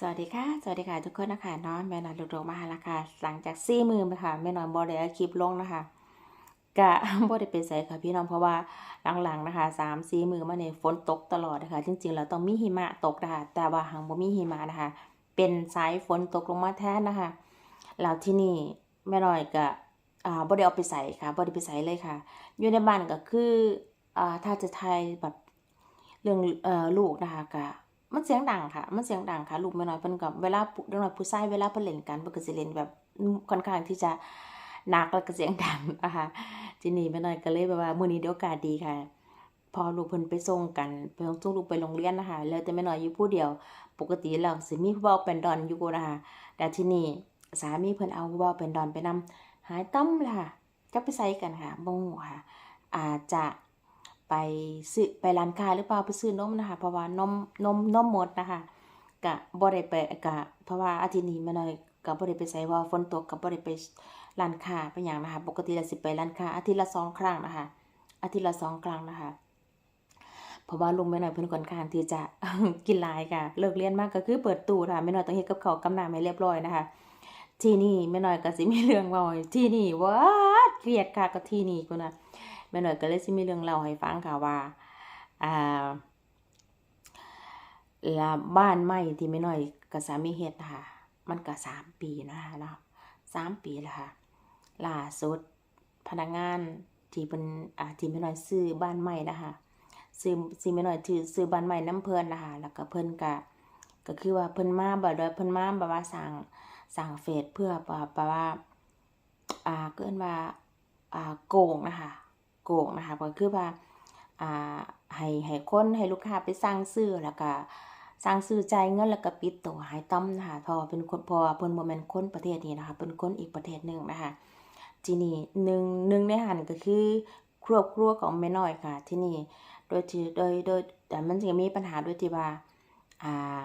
สวัสดีค่ะ สวัสดีค่ะทุกคนนะคะเนาะแม่นอยลุกโดมาหาละค่ะ หลังจากซี่มือมาค่ะแม่นอยบอได้เอาคลิปลงนะคะกะบ่ได้ไปใส่ค่ะพี่น้องเพราะว่าหลังๆนะคะสามสี่มือมาเนี่ยฝนตกตลอดนะคะ จริงๆแล้วต้องมีหิมะตกนะคะแต่ว่าหังบ่มีหิมะนะคะ เป็นสายฝนตกลงมาแทนนะคะแล้วที่นี่แม่น้อยก็อ่าบ่ได้เอาไปใส่ค่ะบ่ได้ไปใส่เลยค่ะ อยู่ในบ้านก็คืออ่าถ้าจะทายแบบเรื่องเอ่อลูกนะคะก็ มันเสียงดังค่ะ มันเสียงดังค่ะ ลูกแม่น้อยเพิ่นก็เวลาเด็กน้อยผู้ชายเวลาเพิ่นเล่นกันเพิ่นก็สิเล่นแบบค่อนข้างที่จะหนักแล้วก็เสียงดังนะคะทีนี้แม่น้อยก็เลยแบบว่ามื้อนี้เดี๋ยวโอกาสดีค่ะ พอลูกเพิ่นไปส่งกันไปส่งลูกไปโรงเรียนนะคะแล้วแต่แม่น้อยอยู่ผู้เดียว ปกติแล้วสิมีผู้เว้าเป็นดอนอยู่นะคะแต่ที่นี่สามีเพิ่นเอาผู้เว้าเป็นดอนไปนำหายต้มล่ะจะไปไสกันค่ะบ่ฮู้ค่ะอาจจะ ไปซื้อไปร้านค้าหรือเปล่าไปซื้อนมนะคะ เพราะว่านมนมนมหมดนะคะก็บ่ได้ไปก็เพราะว่าอาทิตย์นี้แม่น้อยก็บ่ได้ไปไสว่าฝนตกก็บ่ได้ไปร้านค้าไปหยังนะคะ ปกติแล้วสิไปร้านค้าอาทิตย์ละสองครั้งนะคะ อาทิตย์ละสองครั้งนะคะเพราะว่าลุงแม่น้อยเพิ่นค่อนข้างที่จะกินหลายค่ะ เลิกเรียนมากก็คือเปิดตู้ค่ะแม่น้อยต้องเฮ็ดกับเขากับน้ำให้เรียบร้อยนะคะที่นี่แม่น้อยก็สิมีเรื่องเว้าที่นี่ว้าเครียดค่ะก็ที่นี่พุ่นน่ะ แม่น้อยก็เลยสิมีเรื่องเล่าให้ฟังค่ะว่าอ่าลาบ้านใหม่ที่แม่น้อยกับสามีเฮ็ดค่ะ มันก็สามปีนะคะเนาะสามปีแล้วค่ะล่าสุดพนักงานที่เพิ่นอ่าที่แม่น้อยซื้อบ้านใหม่นะคะซื้อซื้อแม่น้อยถือซื้อบ้านใหม่น้ำเพิ่นนะคะแล้วก็เพิ่นก็ก็คือว่าเพิ่นมาบ่ได้เพิ่นมาแบบว่าสร้างสร้างเฟซเพื่อแบบแบบว่าอ่าเกินว่าอ่าโกงนะคะ โกงนะคะก็คือว่าอ่าให้ให้คนให้ลูกค้าไปสั่งซื้อแล้วก็สั่งซื้อใจเงินแล้วก็ปิดตัวหายต้มนะคะพราะว่าเป็นคนพราะว่าเพิ่นบ่แม่นคนประเทศนี้นะคะเป็นคนอีกประเทศหนึ่งนะคะที่นี่หนึ่งหนึ่งในหันก็คือครอบครัวของแม่น้อยค่ะ ที่นี่โดยที่โดยโดยแต่มันจะมีปัญหาด้วยที่ว่าอ่า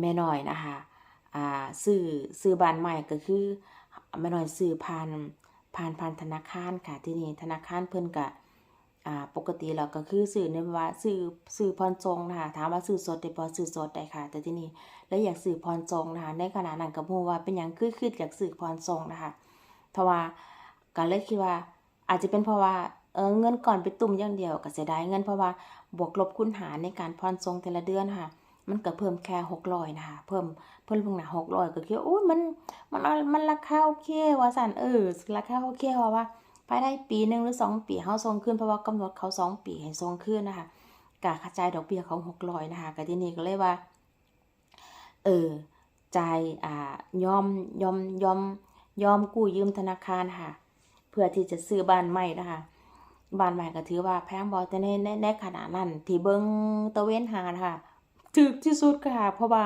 แม่น้อยนะคะอ่าซื้อซื้อบ้านใหม่ก็คือแม่น้อยซื้อผ่าน ผ่านผ่านธนาคารค่ะที่นี่ธนาคารเพิ่นก็อ่าปกติแล้วก็คือซื้อในว่าซื้อซื้อผ่อนส่งนะคะถามว่าซื้อสดได้บ่ซื้อสดได้ค่ะ แต่ที่นี่แล้วอยากซื้อผ่อนส่งนะคะในขณะนั้นก็บ่รู้ว่าเป็นหยังคือคืออยากซื้อผ่อนส่งนะคะเพราะว่าก็เลยคิดว่าอาจจะเป็นเพราะว่าเออเงินก่อนไปตุ่มอย่างเดียวก็เสียดายเงินเพราะว่าบวกลบคูณหารในการผ่อนส่งแต่ละเดือนค่ะ มันก็เพิ่มแค่600นะคะเพิ่มเพิ่มลงหน้า600ก็คิดว่าโอ้ยมันมันมันราคาโอเคว่าซั่นเออราคาโอเคเพราะว่าภายในปีหนึ่งหรือ2ปีเฮาส่งคืนเพราะว่ากำหนดเขา2ปีให้ส่งคืนนะคะกะค่าจ่ายดอกเบี้ยเขา600นะคะก็ทีนี้ก็เลยว่าเออจ่ายอ่ายอมยอมยอมยอมกู้ยืมธนาคารค่ะ เพื่อที่จะซื้อบ้านใหม่นะคะบ้านใหม่ก็ถือว่าแพงบ่แต่ในในในขณะนั้นที่เบิ่งตะเวนหานะคะ ถูกที่สุดค่ะเพราะว่า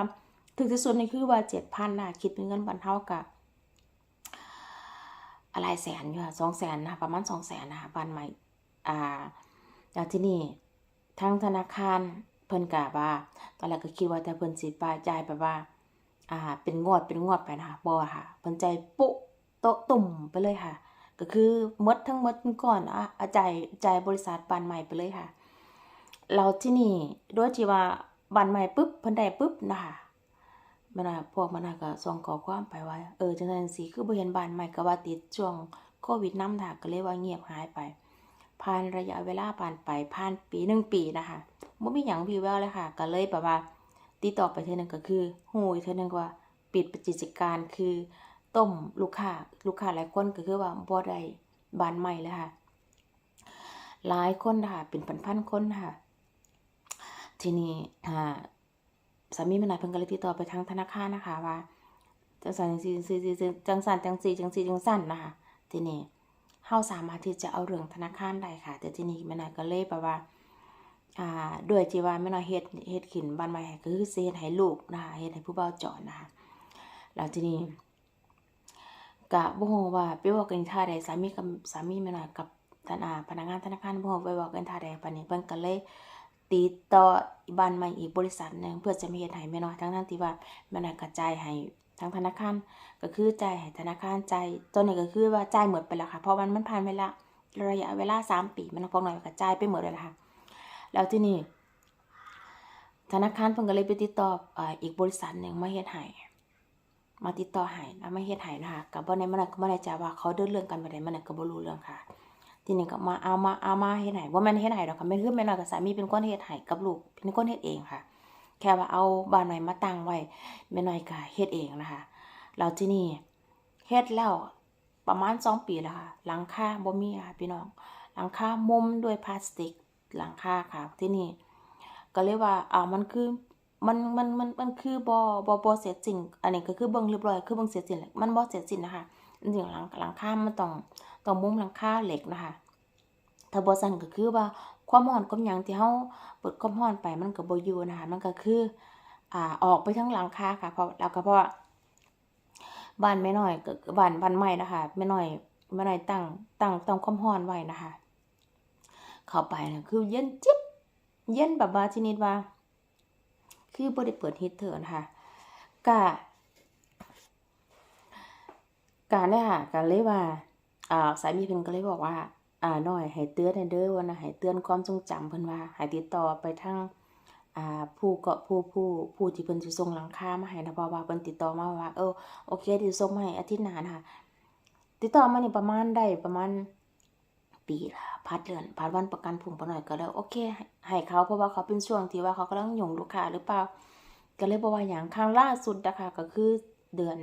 ถูกที่สุดนี่คือว่า7,000น่ะคิดเป็นเงินบ้านเฮาก็หลายแสนอยู่ค่ะ200,000นะประมาณ200,000นะบ้านใหม่อ่าแล้วที่นี่ทางธนาคารเพิ่นก็ว่า ตอนแรกก็คิดว่าแต่เพิ่นสิปาจ่ายแบบว่า อ่า เป็นงวดเป็นงวดไปนะคะบ่ค่ะเพิ่นจ่ายปุ๊โตตุ่มไปเลยค่ะ ก็คือมดทั้งมดก่อนอะจ่ายจ่ายบริษัทบานใหม่ไปเลยค่ะแล้วที่นี่โดยที่ว่า บ้านใหม่ปุ๊บเพิ่นได้ปุ๊บนะคะมันนะพวกมันนะก็ส่งขอความไปว่า เออจังซั่นจังซี่คือบ่เห็นบ้านใหม่ก็ว่าติดช่วงโควิดนำค่ะก็เลยว่าเงียบหายไป ผ่านระยะเวลาผ่านไปผ่านปีหนึ่งปีนะคะบ่มีหยังวิวแววเลยค่ะ ก็เลยแบบว่า ติดต่อไปเทื่อนึงก็คือฮู้อีกเทื่อนึงว่า ปิดกิจการคือต้มลูกค้าลูกค้าหลายคนก็คือว่าบ่ได้บ้านใหม่เลยค่ะ หลายคนนะคะเป็นพันๆคนค่ะ ทีนี้อ่าสามีม่นายเพิ่นก็เลยติดต่อไปทางธนาคารนะคะ ว่าจังซั่นจังซี่จังซี่จังสันจังซี่จังซี่จังซั่นนะคะทีนี้เฮาสามารถที่จะเอาเรื่องธนาคารได้ค่ะ แต่ทีนี้แม่นายก็เลยแบบว่าอ่าด้วยที่ว่าแม่น้อยเฮ็ดเฮ็ดขึ้นบ้านใหม่ก็คือเฮ็ดให้ลูกนะคะเฮ็ดให้ผู้บ่าวจรนะคะแล้วทีนี้ก็บ่ฮู้ว่าไปเว้ากันท่าใดสามีกับสามีแม่น้อยกับธนาพนักงานธนาคารบ่ฮู้ไปเว้ากันท่าใดปานนี้เพิ่นก็เลย ติดต่อบ้านใหม่อีกบริษัทหนึ่งเพื่อจะมาเฮ็ดให้แม่น้อยทั้งๆที่ว่าแม่น้อยก็จ่ายให้ทางธนาคารก็คือจ่ายให้ธนาคารจ่ายตอนนี้ก็คือว่าจ่ายหมดไปแล้วค่ะเพราะมันมันผ่านเวลาระยะเวลาสามปีแม่น้อยพวกน้อยก็จ่ายไปหมดแล้วล่ะค่ะ แล้วที่นี่ธนาคารเพิ่นก็เลยไปติดต่ออ่าอีกบริษัทหนึ่งมาเฮ็ดให้มาติดต่อให้แล้วมาเฮ็ดให้นะคะก็บ่ได้มาก็บ่ได้จ้าว่าเขาเดินเรื่องกันบ่ได้มันก็บ่รู้เรื่องค่ะ ทีนี้ก็มาเอามาเอามาเฮ็ดให้บ่แม่นเฮ็ดให้ดอกค่ะแม่นคือแม่น้อยกับสามีเป็นคนเฮ็ดให้กับลูกเป็นคนเฮ็ดเองค่ะ แค่ว่าเอาบานหม่มาตั้งไว้แม่น้อยก็เฮ็ดเองนะคะแล้วที่นี่เฮ็ดแล้วประมาณ2ปีแล้วค่ะหลังคาบ่มีค่ะพี่น้องหลังคามุมด้วยพลาสติกหลังคาค่ะที่นี่ก็เลยว่าอ่ามันคือมันมันมันมันคือบ่บ่บ่เสร็จจริง อันนี้ก็คือเบิ่งเรียบร้อยคือเบิ่งเสร็จจริงมันบ่เสร็จจริงนะคะจริงๆหลังหลังคามันต้อง ต้องมุมหลังคาเหล็กนะคะถ้าบ่ซั่นก็คือว่าความร้อนความหยังที่เฮาเปิดความร้อนไปมันก็บ่อยู่นะคะมันก็คืออ่าออกไปทั้งหลังคาค่ะเพราะแล้วก็เพราะบ้านแม่น้อยก็บ้านบ้านใหม่นะคะแม่น้อยแม่น้อยตั้งตั้งตั้งความร้อนไว้นะคะ เข้าไปนะคือเย็นจิ๊บเย็นแบบว่าชนิดว่า คือบ่ได้เปิดฮีตเตอร์นะคะก็ก็เนี่ยค่ะก็เลยว่า อ่าสามีเพิ่นก็เลยบอกว่า อ่าน้อยให้เตือนให้เด้อว่านะให้เตือนความทรงจำเพิ่นว่าให้ติดต่อไปทางอ่าผู้เกาะผู้ผู้ผู้ที่เพิ่นสิส่งหลังคามาให้นะเพราะว่าเพิ่นติดต่อมาว่าเออโอเคเดี๋ยวส่งมาให้อาทิตย์หน้านะคะติดต่อมานี่ประมาณได้ประมาณปีละพัดเดือนพัดวันประกันพรุ่งปหน่อยก็แล้วโอเค ให้เขาเพราะว่าเขาเป็นช่วงที่ว่าเขากำลังหยงลูกค้าหรือเปล่า ก็เลยบอกว่าอย่างครั้งล่าสุดนะคะก็คือเดือน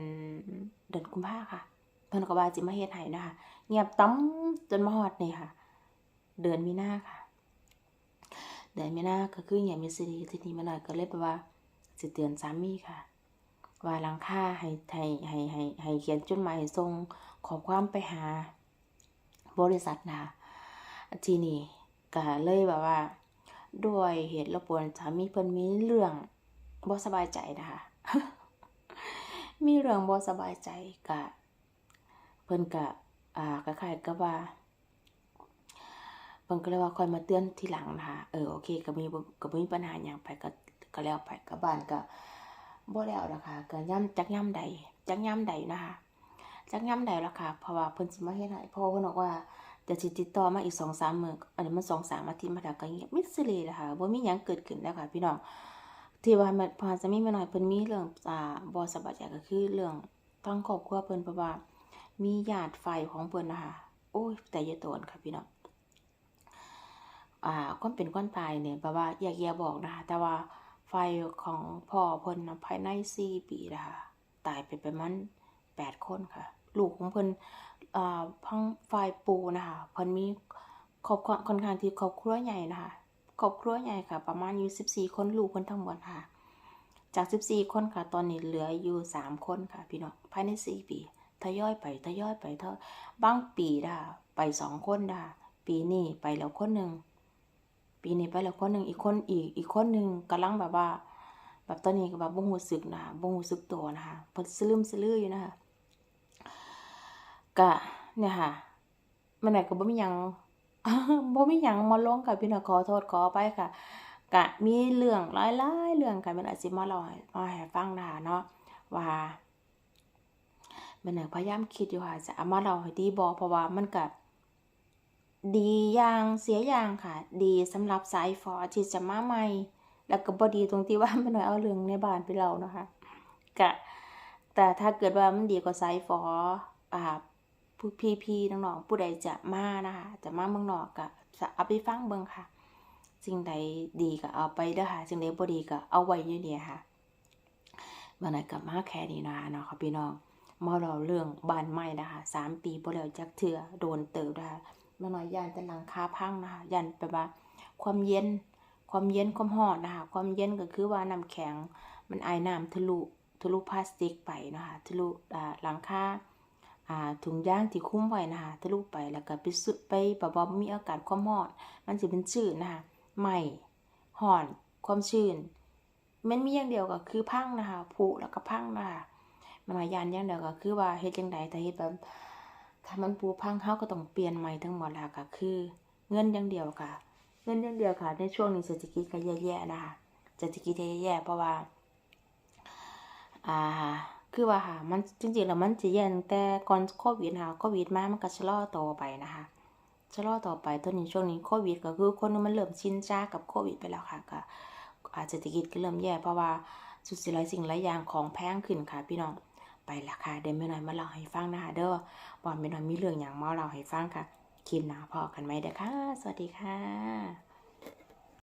เดือนกุมภาค่ะเพิ่นก็ว่าสิมาเฮ็ดให้นะคะ เงียบต้ำจนมาฮอดเนี่ยค่ะ เดือนมีนาค่ะ เดือนมีนาก็คือเงียบมีสิดีทีนี้มาหน่อยก็เลยแบบว่าสิเตือนสามีค่ะ ว่าหลังค่าให้ให้ให้ให้ให้เขียนจดหมายส่งขอความไปหา บริษัทนะทีนี้ก็เลยแบบว่า ด้วยเหตุรบกวนสามีเพิ่นมีเรื่องบ่สบายใจนะคะมีเรื่องบ่สบายใจก็เพิ่นก็ อ่าคล้ายๆกับว่าเพิ่นก็เลยว่าคอยมาเตือนทีหลังนะคะเออโอเคก็มีก็บ่มีปัญหาหยังไปก็ก็แล้วไปก็บ้านก็บ่แล้วนะคะก็ย่ํจักย่ํใดจักย่ํใดนะคะจักย่ํใดล่ะค่ะเพราะว่าเพิ่นสิมาเฮ็ดให้เพราะว่าเพิ่นบอกว่าจะสิติดต่อมาอีก2-3มื้ออันนี้มัน2-3อาทิตย์มาแล้วก็เงียบมิดซิเลยล่ะคะบ่มีหยังเกิดขึ้นแล้วค่ะ พี่น้องที่ว่าแม่พอจะมีแม่น้อยเพิ่นมีเรื่องอ่าบ่สบายใจก็คือเรื่องทางครอบครัวเพิ่นเพราะว่า มีญาติฝ่ายของเพิ่นนะคะโอ้ยแต่อย่าโตนค่ะพี่น้องอ่าความเป็นความตายเนี่ยแบบว่าอยากแยบอกนะคะแต่ว่าฝ่ายของพ่อเพิ่นนะภายใน4ปีนะคะตายไปประมาณ8คนค่ะ ลูกของเพิ่นอ่าพังฝ่ายปู่นะคะเพิ่นมีครอบครัวค่อนข้างที่ครอบครัวใหญ่นะคะครอบครัวใหญ่ค่ะ ประมาณอยู่14คนลูกเพิ่นทั้งหมดค่ะ จาก14คนค่ะ ตอนนี้เหลืออยู่3คนค่ะ พี่น้องภายใน4ปี ทยอยไปทยอยไปเท่าบางปีด่าไป2คนด่าปีนี้ไปแล้วคนหนึ่งปีนี้ไปแล้วคนหนึ่งอีกคนอีกอีกคนหนึ่งกำลังแบบว่า แบบตอนนี้ก็แบบบ่รู้สึกนะบ่รู้สึกตัวนะคะเพิ่นสลืมสลืออยู่นะคะก็เนี่ยค่ะมันน่ะก็บ่มียังบ่มียังมาลงค่ะพี่น้องขอโทษขออภัยค่ะก็มีเรื่องหลายๆเรื่องค่ะแม่นอาจสิมาเล่าให้มาให้ฟังนะคะเนาะว่า ม่นน่ะพยายามคิดอยู่ค่ะจะเอามาเล่าให้ดีบ่เพราะว่ามันก็ดีอย่างเสียอย่างค่ะ ดีสำหรับสายฝอที่จะมาใหม่ แล้วก็บ่ดีตรงที่ว่าม่น้อยเอาเรื่องในบ้านไปเล่านะคะก็แต่ถ้าเกิดว่ามันดีกว่าสายฝออ่าผู้พี่ๆน้องๆผู้ใดจะมานะคะจะมาเมืองนอกก็จะเอาไปฟังเบิ่งค่ะสิ่งใดดีก็เอาไปเด้อค่ะสิ่งใดบ่ดีก็เอาไว้อยู่เนี่ยค่ะวันนั้นก็มาแค่นี้นะคะเนาะค่ะพี่น้อง มาเล่าเรื่องบ้านใหม่นะคะ3ปีบ่แล้วจักเทื่อโดนเติบนะคะแม่น้อยย่านแต่หลังคาพังนะคะย่านแบบว่า ความเย็น ความเย็นความร้อนนะคะความเย็นก็คือว่าน้ำแข็งมันไอน้ำทะลุทะลุพลาสติกไปนะคะทะลุอ่าหลังคาอ่าถุงย่างที่คุ้มไว้นะคะทะลุไปแล้วก็ไปสุดไปแบบว่ามีอากาศความร้อนมันสิเป็นชื้นนะคะไหม้ร้อน ความชื้นมันมีอย่างเดียวก็คือพังนะคะผุแล้วก็พังนะคะ มันว่ายานอย่างเดียวก็คือว่าเฮ็ดจังไดถ้าเฮ็ดแบบถ้ามันผุพังเฮาก็ต้องเปลี่ยนใหม่ทั้งหมดแล้วก็คือ เงินอย่างเดียวค่ะ เงินอย่างเดียวค่ะ ในช่วงนี้เศรษฐกิจก็แย่ๆนะคะเศรษฐกิจแย่ๆเพราะว่า อ่า คือว่าค่ะมันจริงๆแล้วมันสิแย่ตั้งแต่ก่อนโควิดค่ะโควิดมามันก็ชะลอตัวไปนะคะชะลอต่อไปตอนนี้ช่วงนี้โควิดก็คือคนมันเริ่มชินชากับโควิดไปแล้วค่ะก็อาเศรษฐกิจก็เริ่มแย่เพราะว่าสุดสิหลายสิ่งหลายอย่างของแพงขึ้นค่ะพี่น้อง ไปละค่ะ เดี๋ยวแม่น้อยมาเล่าให้ฟังนะคะ เด้อบอนแม่น้อยมีเรื่องอย่างมาเล่าให้ฟังค่ะ คลิปหน้าพอกันไหมเด้อค่ะ สวัสดีค่ะ